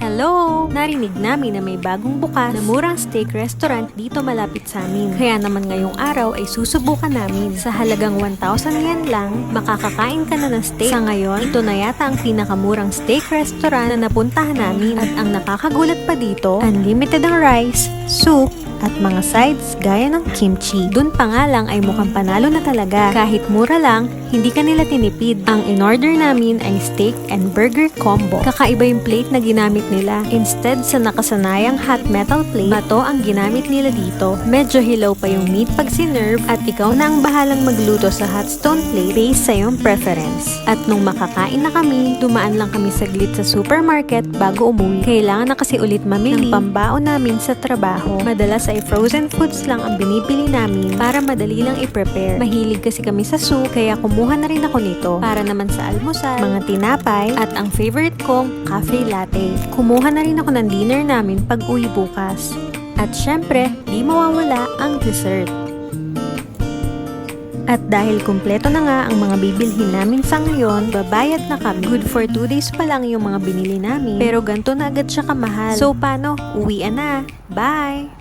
Hello! Narinig namin na may bagong bukas na murang steak restaurant dito malapit sa amin. Kaya naman ngayong araw ay susubukan namin. Sa halagang 1,000 yen lang, makakakain ka na ng steak. Sa ngayon, ito na yata ang pinakamurang steak restaurant na napuntahan namin. At ang nakakagulat pa dito, unlimited ang rice, soup, at mga sides gaya ng kimchi. Dun pa nga lang ay mukhang panalo na talaga. Kahit mura lang, hindi ka nila tinipid. Ang in-order namin ay steak and burger combo. Kakaiba yung plate na ginamit nila. Instead sa nakasanayang hot metal plate, bato ang ginamit nila dito. Medyo hilaw pa yung meat pag sinerve at ikaw na ang bahalang magluto sa hot stone plate based sa iyong preference. At nung makakain na kami, dumaan lang kami saglit sa supermarket bago umuwi. Kailangan na kasi ulit mamili ng pambaon namin sa trabaho. Madalas ay frozen foods lang ang binibili namin para madali lang i-prepare. Mahilig kasi kami sa soup, kaya kumuha na rin ako nito para naman sa almusal, mga tinapay, at ang favorite kong cafe latte. Kumuha na rin ako ng dinner namin pag uwi bukas. At syempre, di mawawala ang dessert. At dahil kumpleto na nga ang mga bibilhin namin sa ngayon, babayad na kami. Good for 2 days pa lang yung mga binili namin. Pero ganito na agad siya kamahal. So paano? Uwian na. Bye!